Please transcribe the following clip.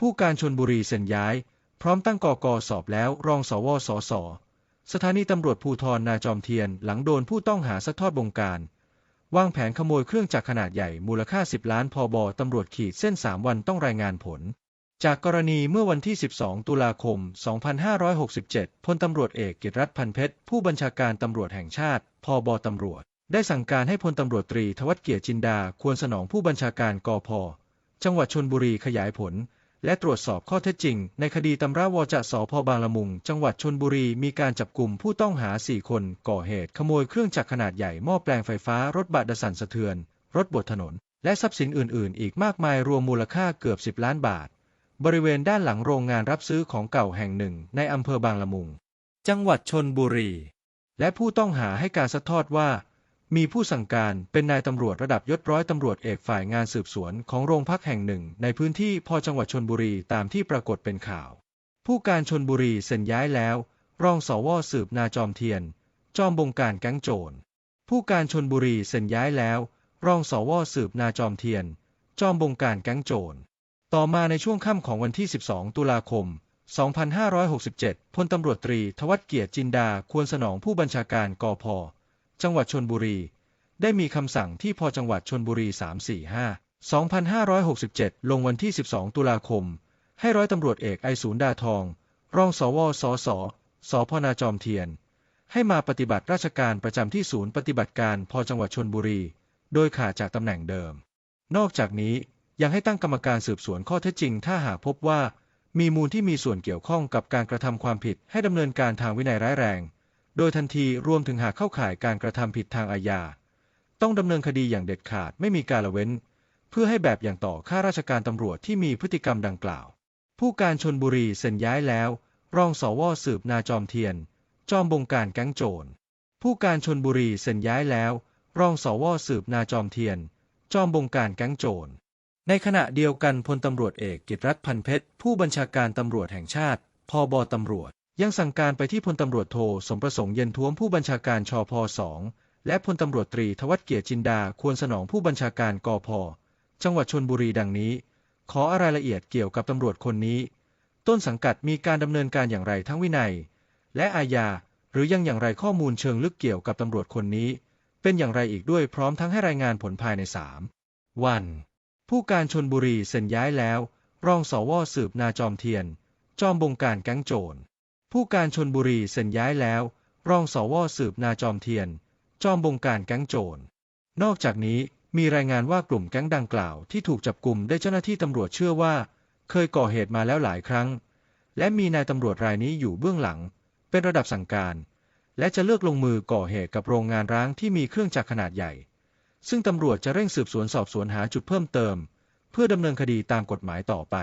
ผู้การชนบุรีเซ็นย้าย พร้อมตั้งกกสอบแล้วรองสวสส สถานีตำรวจภูธรนาจอมเทียนหลังโดนผู้ต้องหาซักทอดบงการ วางแผนขโมยเครื่องจักรขนาดใหญ่มูลค่า 10 ล้านพบตำรวจขีดเส้น 3 วันต้องรายงานผล จากกรณีเมื่อวันที่ 12 ตุลาคม 2567 พลตำรวจเอกกิตรัตน์พันเพชร ผู้บัญชาการตำรวจแห่งชาติพบตำรวจ ได้สั่งการให้พลตำรวจตรีทวัฒเกียรติจินดา ควรสนองผู้บัญชาการกอพจังหวัดชนบุรีขยายผล และตรวจสอบข้อเท็จจริง ในคดีตำราวจะสพบางละมุง จังหวัดชนบุรีมีการจับกลุ่มผู้ต้องหา 4 คนก่อเหตุขโมยเครื่องจักรขนาดใหญ่หม้อแปลงไฟฟ้ารถบัตรสั่นสะเทือน รถบดถนน และทรัพย์สินอื่น ๆ อีกมากมายรวมมูลค่าเกือบ 10 ล้านบาท บริเวณด้านหลังโรงงานรับซื้อของเก่าแห่งหนึ่ง ในอำเภอบางละมุง จังหวัดชนบุรี และผู้ต้องหาให้การสะทอดว่า มีผู้สั่งการเป็นนายตำรวจระดับยศร้อยตำรวจเอกฝ่ายงานสืบสวนของโรงพักแห่งหนึ่ง ในพื้นที่พอจังหวัดชนบุรีตามที่ปรากฏเป็นข่าว ผู้การชนบุรีเซ็นย้ายแล้ว รองสวสืบนาจอมเทียน จอมบงการแก๊งโจรผู้การชนบุรีเซ็นย้ายแล้ว รองสวสืบนาจอมเทียน จอมบงการแก๊งโจรต่อมาในช่วงค่ำของวันที่ 12 ตุลาคม 2567 พลตำรวจตรีทวัฒเกียรติจินดาควรสนองผู้บัญชาการกพ จังหวัดชนบุรี ได้มีคำสั่งที่พอจังหวัดชนบุรี 345 2567 ลงวันที่ 12 ตุลาคม ให้ร้อยตำรวจเอกไอศูนย์ดาทอง รองสวสสสพนาจอมเทียน ให้มาปฏิบัติราชการประจำที่ศูนย์ปฏิบัติการพอจังหวัดชนบุรี โดยขาดจากตำแหน่งเดิม นอกจากนี้ยังให้ตั้งกรรมการสืบสวนข้อเท็จจริง ถ้าหากพบว่ามีมูลที่มีส่วนเกี่ยวข้องกับการกระทำความผิดให้ดำเนินการทางวินัยร้ายแรง โดยทันทีรวมถึงหากเข้าข่ายการกระทำผิดทางอาญา ต้องดำเนินคดีอย่างเด็ดขาดไม่มีการละเว้น เพื่อให้แบบอย่างต่อข้าราชการตำรวจที่มีพฤติกรรมดังกล่าว ผู้การชนบุรีเซ็นย้ายแล้ว รองสวสืบนาจอมเทียน จอมบงการแก๊งโจรผู้การชนบุรีเซ็นย้ายแล้ว รองสวสืบนาจอมเทียน จอมบงการแก๊งโจรในขณะเดียวกันพลตำรวจเอกกิตรัตน์พันเพชรผู้บัญชาการตำรวจแห่งชาติพอบตำรวจ ยังสั่งการไปที่พลตำรวจโทสมประสงค์เย็นท้วมผู้บัญชาการชพสองและพลตำรวจตรีทวัฒเกียรติจินดาควรสนองผู้บัญชาการกพจังหวัดชนบุรีดังนี้ ขอรายละเอียดเกี่ยวกับตำรวจคนนี้ ต้นสังกัดมีการดำเนินการอย่างไรทั้งวินัย และอาญาหรือยังอย่างไรข้อมูลเชิงลึกเกี่ยวกับตำรวจคนนี้ เป็นอย่างไรอีกด้วยพร้อมทั้งให้รายงานผลภายใน3วัน ผู้การชนบุรีเซ็นย้ายแล้ว รองสวสืบนาจอมเทียน จอมบงการแก๊งโจร ผู้การชนบุรีเซ็นย้ายแล้ว รองสวสืบนาจอมเทียน จอมบงการแก๊งโจร นอกจากนี้มีรายงานว่ากลุ่มแก๊งดังกล่าวที่ถูกจับกลุ่มได้เจ้าหน้าที่ตำรวจเชื่อว่า เคยก่อเหตุมาแล้วหลายครั้ง และมีนายตำรวจรายนี้อยู่เบื้องหลัง เป็นระดับสั่งการ และจะเลือกลงมือก่อเหตุกับโรงงานร้างที่มีเครื่องจักรขนาดใหญ่ ซึ่งตำรวจจะเร่งสืบสวนสอบสวนหาจุดเพิ่มเติม เพื่อดำเนินคดีตามกฎหมายต่อไป